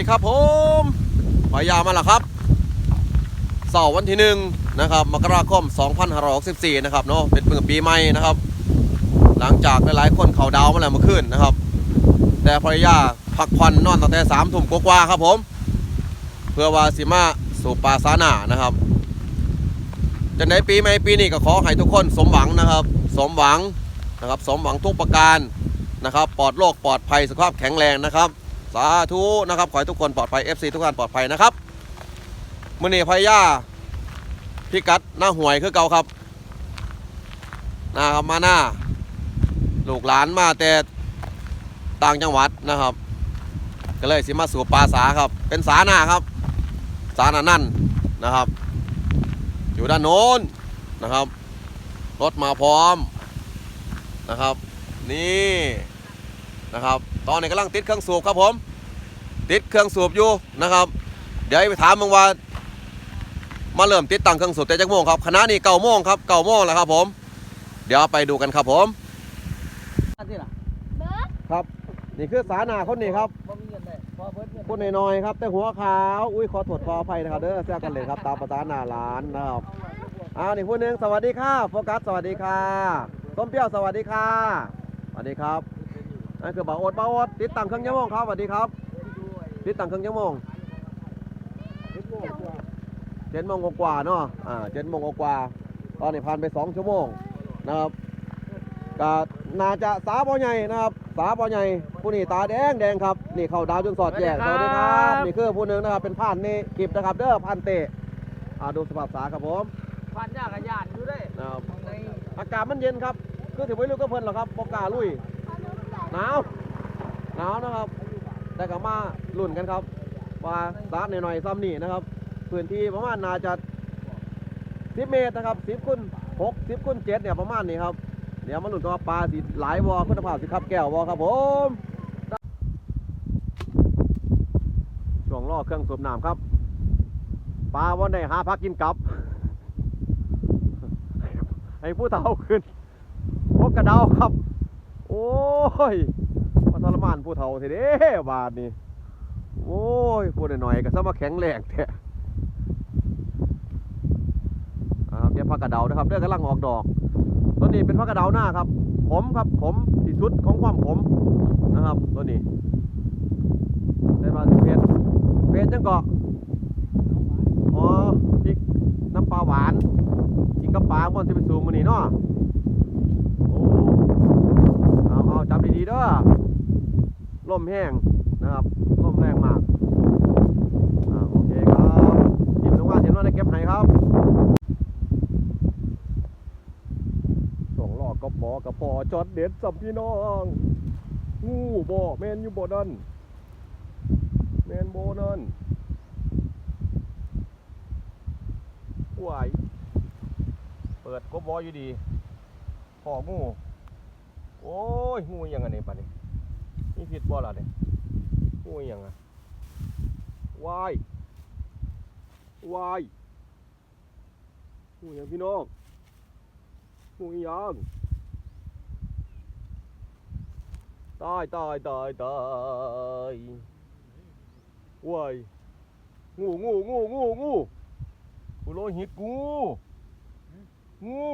ดีครับผมพายามาแล้วครับเสาร์วันที่หนึ่งนะครับมกราคม 2564 นะครับเนาะเป็นเมื่อปีใหม่นะครับ หลังจากหลายๆคนเขาดาวมาแล้วเมื่อคืนนะครับ แต่ภรรยาพักผ่อนนอนตั้งแต่สามทุ่มกว่าๆครับผม เพื่อว่าสิมาสู่ปาสานานะครับจะในปีใหม่ปีนี้ก็ขอให้ทุกคนสมหวังนะครับ สมหวังนะครับ สมหวังทุกประการนะครับ ปลอดโรคปลอดภัยสุขภาพแข็งแรงนะครับ สาธุนะครับขอให้ทุกคนปลอดภัย FC ทุกท่านปลอดภัยนะครับมือนีพายาพี่กัดหน้าหวยคือเก่าครับนะครับมาหน้า ลูกหลานมาแต่ต่างจังหวัดนะครับ ก็เลยสิมาสู่ปลาสาครับ เป็นสาหน้าครับ สาหนานั่นนะครับ อยู่ด้านโน้นนะครับรถมาพร้อมนะครับ นี่ นะครับ ตอนนี้กำลังติดเครื่องสูบครับผม ติดเครื่องสูบอยู่นะครับ เดี๋ยวไปถามมึงว่า มาเริ่มติดตั้งเครื่องสูบแต่จักโมงครับคณะนี้เก้าโมงครับเก้าโมงแล้วครับผม เดี๋ยวไปดูกันครับผมอันที่ล่ะเบิร์ดครับ นี่คือสาหนาคนนี้ครับบ่มีเงินได้พอเบิดเงินคนน้อยๆครับ แต่หัวขาวอุ้ยขอถดขออภัยนะครับเด้อแซวกันเลยครับตามภาษาหน้าร้านนะครับอ้าวนี่ผู้หนึงสวัสดีค่ะโฟกัสสวัสดีค่ะต้มเปรี้ยวสวัสดีค่ะสวัสดีครับ นั่นคือบ่าวโอดบ่าวโอดติดตั้งเครื่องยะโมงครับสวัสดีครับ ติดตั้งเครื่องยะโมงเจ็ดโมงกว่าๆเนาะอ่าเจ็ดโมงกว่าๆตอนนี้ผ่านไปสองชั่วโมงนะครับก็น่าจะสาบ่ใหญ่นะครับ สาบ่ใหญ่ผู้นี้ตาแดงแดงครับนี่เข้าดาวจนสอดแจกสวัสดีครับนี่คือผู้หนึงนะครับเป็นผ่านนี่คลิปนะครับเด้อผ่านเตะอ่าดูสภาพสาครับผมพันยากกับยานอยู่ได้นะครับในอากาศมันเย็นครับคือถือไว้ลุกก็เพลินหรอกครับปกล้าลุย หนาวหนาวนะครับ แต่ก็มาลุ่นกันครับ ว่าสาดหน่อยๆซ้ำนี่นะครับพื้นที่ประมาณน่าจะ10เมตรนะครับ10คูณ6 10คูณ7เนี่ยประมาณนี้ครับเดี๋ยวมาลุ่นกันว่าปลาสิหลายวอคุณภาพสิครับแก้ววอครับผมช่วงล่อเครื่องสูบน้ำครับปลาวันได้หาพักกินกลับ ให้ผู้เฒ่าขึ้นพกกระเดาครับ ยมาทรมานผู้เฒ่าทีเด้บาทนี่โอ้ยพูดหน่อยๆก็ซะมาแข็งแรงแท้อ่าเก็บผักกระเดานะครับเรื่องกำลังออกดอกต้นนี้เป็นผักกระเดาหน้าครับขมครับขมที่สุดของความขมนะครับต้นนี้ได้มาสิเพชรเพชรจังเกาะอ๋อพริกน้ำปลาหวานกินกับปลาบอนจะไปสูงมันนี่เนาะ โอ้ เอาเอาจับดีๆเด้อ ลมแห้งนะครับลมแรงมากอ่าโอเคครับทีมลงมาทีมน้องได้เก็บให้ครับส่งลอกระปอกระป๋อจอดเด็ดสับพี่น้องงูบ่แมนอยู่บ่นั่นแมนบ่นั่นไหวยเปิดกบบออยู่ดีพองูโอ้ยงูอิหยังอันนี้ปะเนี่ นี่ผิดบ่ล่ะเนี่ยงูอิหยังอะวายวายงูอิหยังพี่น้องงูอิหยังตายตายตายตายวายงูงูงูงูงูกูโลหิตงูงู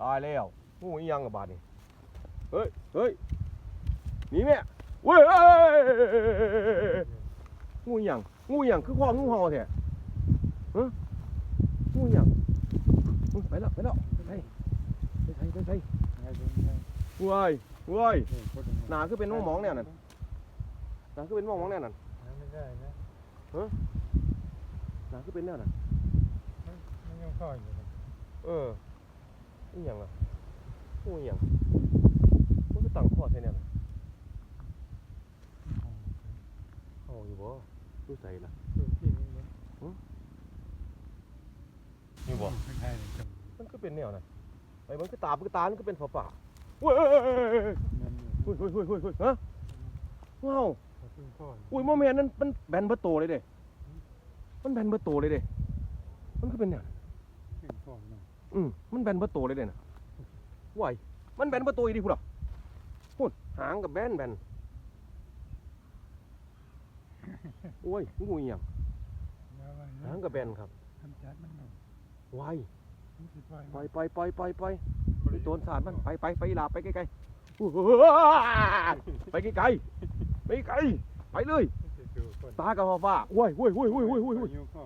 ตายแล้วงูอีหยังกับบาดนี่เฮ้ยเฮ้ย หนีแม่เว้ยงูหยังงูหยังคือความงูเห่าแท้ฮะงูหยังไปแล้วไปแล้วไปไสไปไสไปเว้ยเว้ยหนาคือเป็นหมองหมองๆเนี่ยนั่นหนาคือเป็นหมองหมองๆเนี่ยนั่นไม่ได้นะหนาคือเป็นแนวนั่นมันยังข้าอยู่นะเอออีหยังอะงูหยังมันคือตั้งข้อแท้เนี่ย น่ะเข้าอยู่บ่รู้ใส่ล่ะพื้นที่นี้มันอยู่บ่คล้ายๆเลยจังมันก็เป็นแนวนั้นไอ้มันก็ตามันก็ตามันก็เป็นฝาฝาเว้ยมันอยู่เฮ้ยเฮ้ยเฮ้ยเฮ้ยเฮ้ยฮะว้าวกระตุ้นพ่ออุ้ยโมเมนต์นั้นมันแบนเบอร์โตเลยเด้มันแบนเบอร์โตเลยเด้มันก็เป็นแนวนั้นขึ้นพ่อหน่อยอืมมันแบนเบอร์โตเลยเด้น่ะไหวมันแบนเบอร์โตอีดีพุ่นอะพุ่นหางกับแบนแบน โอ้ยงูเอียงแล้วว่าหางกระเบนครับทำจัดมันหน่อยไวมันสิปล่อยปล่อยปล่อยปล่อยปล่อยปล่อยไปโดนสาดมันไปไปไปอีหลาไปไกลๆอู้หูไปไกลๆไปไกลไปเลยมันสิดูคนตากับฟ้าโอ้ยโอ้ยโอ้ยโอ้ยโอ้ยโอ้ยโอ้ยนิ้วข้อ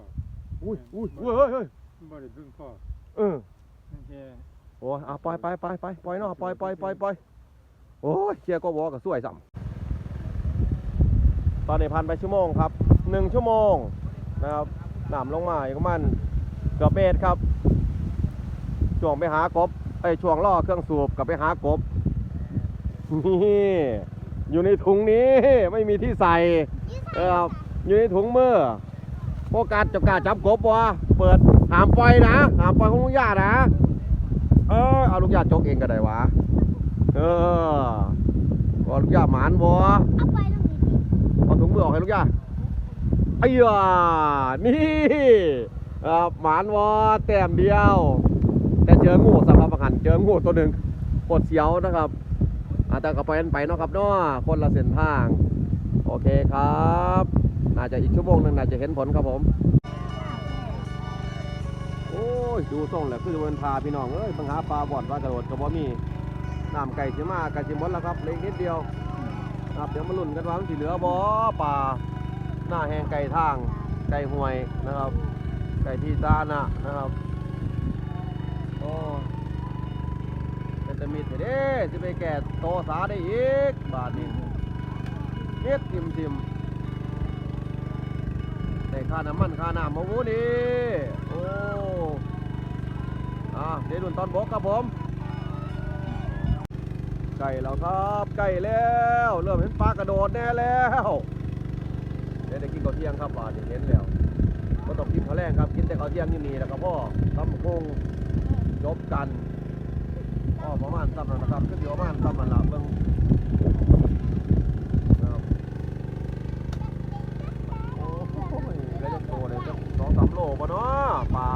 โอ้ยโอ้ยโอ้ยเฮ้ยเฮ้ยมันบ่ได้ดึงข้อเออมันแค่โอ้ยอะปล่อยไปไปไปปล่อยเนาะปล่อยปล่อยปล่อยปล่อยโอ้ยเชียร์ก็วอกับสวยสัม ตอนนี้ผ่านไปชั่วโมงครับหนึ่งชั่วโมงนะครับหน้ำลงมาอีกประมาณเกือบเมตรครับช่วงไปหากบไอช่วงล่อเครื่องสูบกับไปหากบนี่อยู่ในถุงนี้ไม่มีที่ใส่ครับอยู่ในถุงมือโฟกัสจะกาจับกบวะเปิดหามปล่อยนะหามปล่อยของลุงยานะเออเอาลูกยาจกเองก็ได้วะเออเอาลูกยาหมานบัวเอาไปตรงนี้ ดถุงมือออกให้ลูกยาไอ้ยานี่หมานบัวแต้มเดียว แต่เจองูสับประกันเจองูตัวหนึ่งปวดเสียวนะครับอาจจะก็ไปกันไปเนาะครับเนาะคนละเส้นทาง โอเคครับ น่าจะอีกชั่วโมงหนึ่งน่าจะเห็นผลครับผม โอ้ย ดูส่งแหละคือเดินพาพี่น้องเอ้ยบังหาปลาบ่อนปลากระโดดก็บ่มีน้ำไก่สิมาไก่สิหมดแล้วครับเล็กนิดเดียว ครับเดี๋ยวมาลุ้นกันว่ามันสิเหลือบ่ปลาหน้าแห้งไก่ทางไก่ห่วยนะครับ ไก่ที่ซาหนะนะครับโอ้เป็นตะมิดเด้สิไปแก่โตสาได้อีกบาทนี้เฮ็ดทิมทิมได้ค่าน้ำมันค่าน้ำมาวูนี่โอ้อ่าเดี๋ยวดุนตอนบกครับผม ไก่แล้วครับไก่แล้ว เริ่มเห็นปลากระโดดแน่แล้วเดี๋ยวได้กินข้าวเที่ยงครับบาทนี้เห็นแล้วก็ต้องกินข้าวแรงครับกินแต่ข้าวเที่ยงอยู่นี่แล้วก็พ่อตำคงจบกันพ่อประมาณซ้ำนั่นนะครับก็เดี๋ยวประมาณซ้ำนั่นละเบิ่งโอ้ยได้จักโตเลยจักสองสามโลป่ะเนาะปลา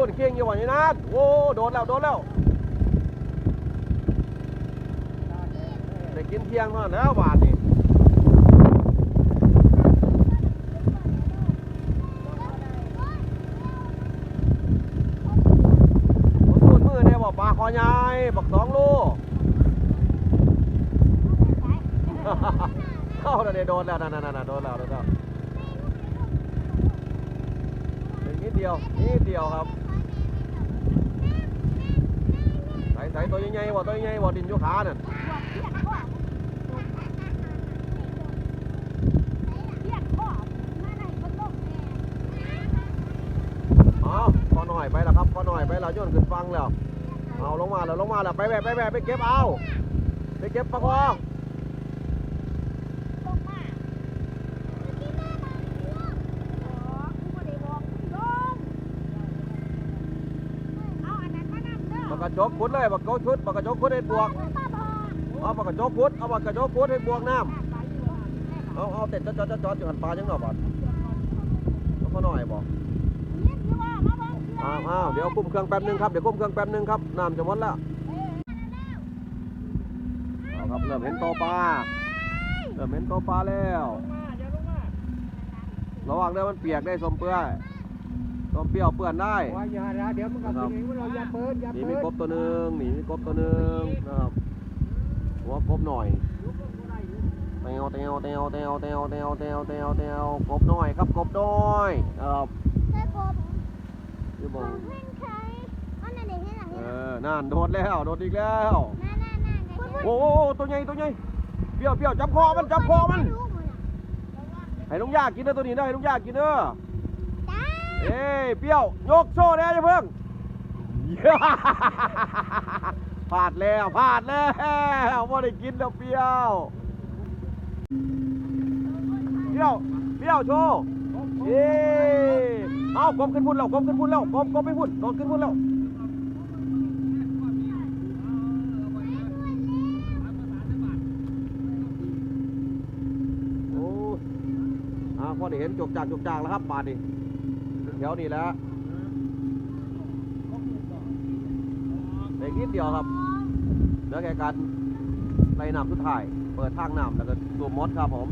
โดนเคียงอยู่วันนี้นะโอ้โดนแล้วโดนแล้วได้กินเที่ยงเท่านั้นแล้วบาทนี่ผมสูดมือเนี่ยบอกปลาคอใหญ่บักสองโลเข้าแล้วเนี่ยโดนแล้วนั่นนั่นนั่นโดนแล้วโดนแล้วเพียงนิดเดียวนิดเดียวครับใส่ใส่ตัวใหญ่ๆบ่ตัวใหญ่ๆบ่ดินอยุขานั่นเรียกพ่อาไหนบนโลกแม่อ๋อพอหน่อยไปแล้วครับพอหน่อยไปแล้วโย่นขึ้นฟังแล้ว เอาลงมาแล้วลงมาแล้วไปแบบไปแบบไปเก็บเอา ไปเก็บปลาคอลงมาที่แม่มาเรื่องอ๋อกูบ่ได้บอกมึงลงเอาอันนั้นมานำเด้อ ปากกระ จกพุดเลยปากกระชุดปากกระจกพุดให้บวกเอาปากกระจกพุดเอาปากกระจกพุดให้บวกน้ำเอาเอาเต็ดจอดจอดจอดอยู่หันปลาจังหน่อยบ่เอาหน่อยบอกอ้าวอ้าวเดี๋ยวคุมเครื่องแป๊บนึงครับเดี๋ยวคุมเครื่องแป๊บนึงครับน้ำจะหมดแล้วเอาครับเริ่มเห็นโตปลาเริ่มเห็นโตปลาแล้วระวังเด้อมันเปียกได้สมเปื้อย สมเปรี้ยวเปื้อนได้ว่าอย่าละเดี๋ยวมันก็เป็นเองว่าเราอย่าเปิดอย่านี่เปิมีดกบตัวหนึ่งนี่มีกบตัวหนึ่งนะครับหัวกบหน่อยเตียวเตียวเตียวเตียวเตียวเตียวเตียวเตียวเตียวกบน้อยครับกบน้อยนะครับเฮ้ยผมนี่ผบอมกเพิ่งเคยอันนั้นเด็กให้หลังเอให้หลังอนั่นโดดแล้วโดดอีกแล้วนั่นนั่นนั่นคุณโอ้โหตัวใหญ่ตัวใหญ่เปรี้ยวเปรี้ยวจับคอมันจับคอมัน ให้ลุงย่ากินเด้อตัวนี้เด้อให้ลุงย่ากินเด้อจ้า เอ้ยเปรี้ยวยกโซ่แน่อย่าเพิ่งพลาดแล้วพลาดแล้วว่าได้กินแล้วเปรี้ยวเปรี้ยวเปรี้ยวโชว์เอ้เอากบขึ้นพุ่นแล้วกบขึ้นพุ่นแล้วกบกบไปพุ่นโดดขึ้นพุ่นแล้วโอ้อาพอได้เห็นจกจากจกจากแล้วครับบาดนี้ แถวนี้แหล้วเด็กนิดเดียวครับเหลือแค่การไล่น้ำสุดท้ายปปิดทางน้ำแล้วก็ตัวมดครับผม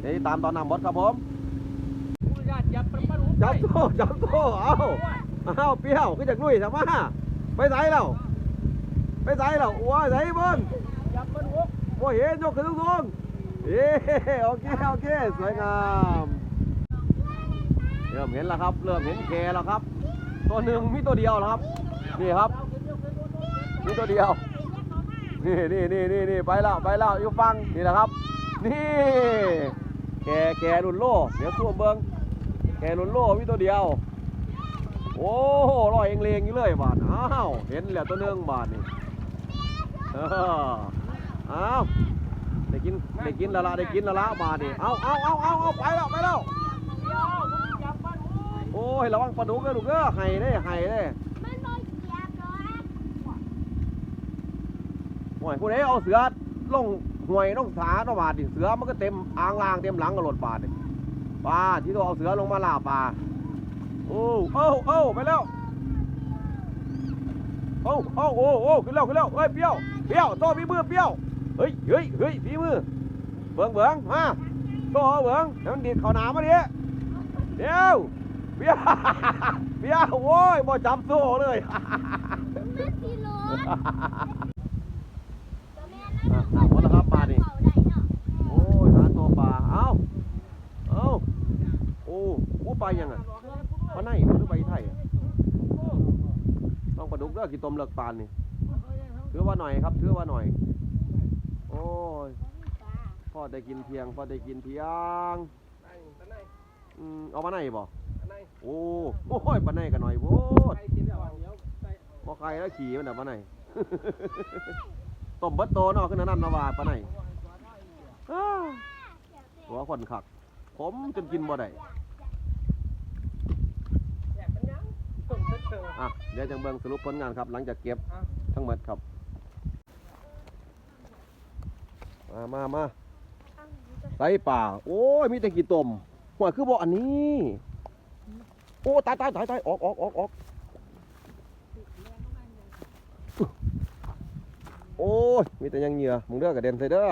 เดี๋ยวติดตามตอนน้ำมดครับผมผู้ญาติยับประมาณจับโซ่จับโซ่เอ้าเอ้าเปรี้ยวขึ้นจากลุยทำมาไปไสแล้วไปไสแล้วว้าไสเบิ้งยับประดุกโอ้เห็นยกขึ้นสูงๆเย้โอเคโอเคสวยงาม เริ่มเห็นแล้วครับ เริ่มเห็นแกแล้วครับ ตัวหนึ่งมีตัวเดียวแล้วครับนี่ครับมีตัวเดียว นี่นี่นี่นี่นี่ไปแล้วไปแล้วอยู่ฟังนี่แหละครับ นี่ แกแกรุนโลเดี๋ยวตัวเบิ้งแกรุนโลมีตัวเดียว โอ้โหลอยเองเลงอยู่เลยบาทอ้าวเห็นแล้วตัวหนึ่งบาทนี่เอ้าวได้กินได้กินละละได้กินละละบาทนี่เอาเอาเอาเอาเอาไปแล้วไปแล้ว อ้ยระวังปลาดุกเด้อลูกเด้อไห้เด้ไห้เด้มันบ่เหยียบหรอกห่วยผู้ใดเอาเสือลงห่วยลงสาต้องบาดดิเสือมันก็เต็มอ่างล่างเต็มหลังกับรถบาดนี่ปลาที่ตัวเอาเสือลงมาล่าปลาโอ้เอ้าเอ้าไปแล้วเอ้าเอ้าโอ้โอ้ขึ้นแล้วขึ้นแล้วเฮ้ยเปรี้ยวเปรี้ยวโตพี่มือเปรี้ยวเฮ้ยเฮ้ยเฮ้ยพี่มือเบิ่งเบิ่งมาโตเอาเบิ่งเดี๋ยวมันดีดเข่าหนามาดิเดี๋ยว เปรี้ยวเปรี้ยวโว้ยบ่จับโซ่เลยมันสิโลดตัวแม่นั่นอะหมดแล้วครับปลานี่เฝ้าได้เนาะโอ้ยหาตัวปลา เอ้า เอ้า โอ้โอ้ปลายังอะปลาไหนมันหรือปลาอีไทยอะต้องปลาดุกเด้อกี่ต้มเลิกปลานี่ถือว่าหน่อยครับถือว่าหน่อย โอ้ย พ่อได้กินเพียง พ่อได้กินเพียง อืม เอาปลาไหนบ่ โอ้โอ้ยปลาไหนกันหน่อยโว้ยบ่ใครแล้วขี่มันน่ะปลาไหนต้มเบิดโตเนาะขึ้นนั่นนะว่าปลาไหนอ้าวหัวคนขักผมจนกินบ่ได้อะเดี๋ยวจังเบิ่งสรุปผลงานครับ หลังจากเก็บทั้งหมดครับ มามามาใส่ป่า โอ้ย มีแต่กี่ต้มหัวคือบ่อันนี้ โอ้ตายตายตายตายออกออกออกออกโอ้ยมีแต่ยังเหงื่อมึงเด้อกระเด็นใส่เด้อ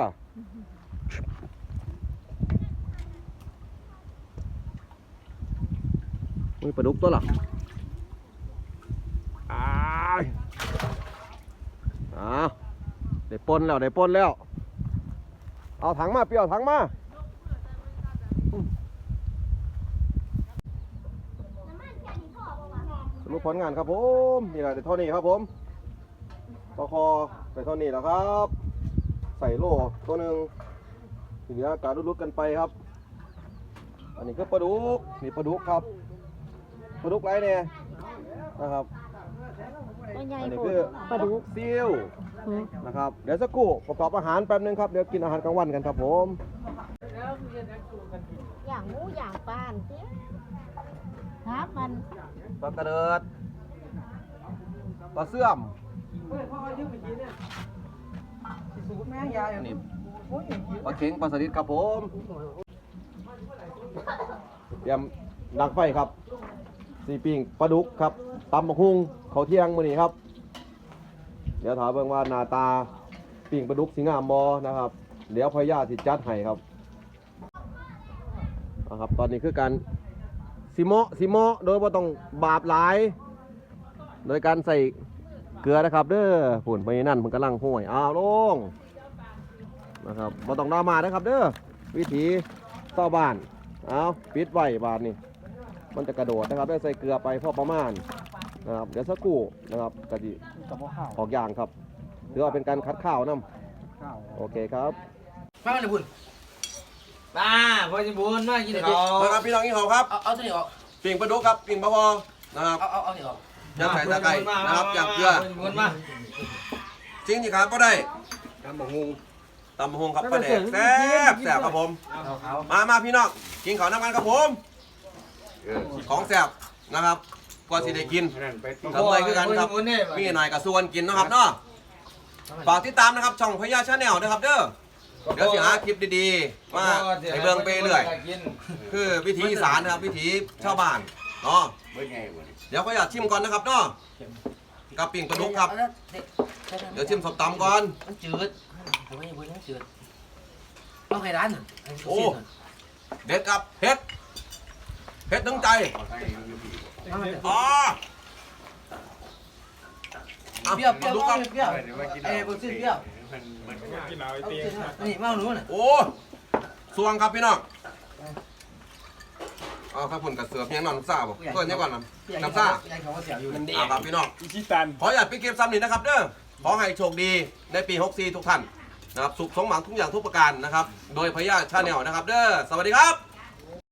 มีปลาดุกตัวละอ้ายอ้าวได้ปนแล้วได้ปนแล้ว เอาถังมาเปียวถังมา น้ำมันแค่นี้พอบ่วะ สรุปผ ลงานครับผมนี่แหละได้เท่านี้ครับผมตอคอไปเท่านี้แล้วครับ ใส่โล่ตัวหนึ่งทีเหลือการรุดๆกันไปครับ อันนี้คือปลาดุกนี่ปลาดุกครับปลาดุกไรเนี่ยนะครับตัวใหญ่อันนี้โพคืดอปลาดุกซิ่วนะครับเดี๋ยวสักครู่ประกอบอาหารแป๊บนึงครับเดี๋ยวกินอาหารกลางวันกันครับผมอย่างหมูอย่างปลาเสียครับมันปลากระเดิด ปลาเสื่อมนี่ปลาเข็งปลาสลิดครับผมเตรียมดังไฟครับสีปิงปลาดุกครับตำบักฮุงเขาวเที่ยงมื้อนี้ครับ เดี๋ยวถามเบิ่งว่าหน้าตาปิ่งปลาดุกสิงามบอนะครับ เดี๋ยวพอยาสิจัดให้ครับนะครับตอนนี้คือการสิโมะสิโมะโดยว่าต้องบาปหลาย โดยการใส่ เกลือนะครับ เด้อฝุ่นไปนั่นมันกำลังห่วยอ้าวลงนะครับบ่ต้องดรามานะครับ เด้อวิธีเศร้าบ้านเอาปิดไว้บานนี่มันจะกระโดดนะครับได้ใส่เกลือไปพอประมาณนะครับเดี๋ยวสักครู่นะครับกะทิกับข้าวออกอย่างครับถือว่าเป็นการคัดข้าวนํข้าวโอเคครับมาเลยบุญมาพอจะบุญมากินเขามาครับพี่น้องกินข้าวครับเอาเอาตัวนี้ออกปิ่งปลาดุกครับปิ่งปลาพอนะครับเอาเอาเอานี่ออก ย่างใส่ตะไคร้นะครับย่างเกลือบุญมาจริงที่ครับก็ได้ตำบักฮงตำบักฮงครับปลาแดกแซ่บแซ่บครับผมเอาเอามามาพี่น้องกินข้าวน้ำกันครับผมของแซ่บนะครับก็สิได้กินทำไรคือกันครับมีหน่อยกับส่วนกินเนาะครับเนาะฝากติดตามนะครับช่องพญาชาแนลนะครับเด้อเดี๋ยวสิหาคลิปดีๆมาให้เบิ่งไปเรื่อย คือวิถีอีสานนะครับวิถีชาวบ้านเนาะ เดี๋ยวขออยากชิมก่อนนะครับเนาะกับปิ่งปลาดุกครับ เดี๋ยวชิมสบตำก่อน มันจืดทำไมบุญมันจืดเอาใครร้านน่ะโอ้เด็ดครับเฮ็ดเฮ็ดถึงใจอ๋ออะเปรี้ยวเปรี้ยวดูครับเปรี้ยวเอ้ยบนสิ้นเปรี้ยวกินเอาไอเตียงนี่เมาหนูน่ะโอ้สวงครับพี่น้อง เอาครับผมกับเสือเพียงนอนน้ำซ่าบ่เกินเนี่ยก่อนนะน้ำซ่ายังเขาว่าเสียวอยู่อ่าครับพี่น้องอิชิตันขออยากไปเก็บซ้ำนี่นะครับเด้อขอให้โชคดีในปี 64 ทุกท่านนะครับสุขสมหวังทุกอย่างทุกประการนะครับ โดยพญาชาแนลนะครับ เด้อสวัสดีครับ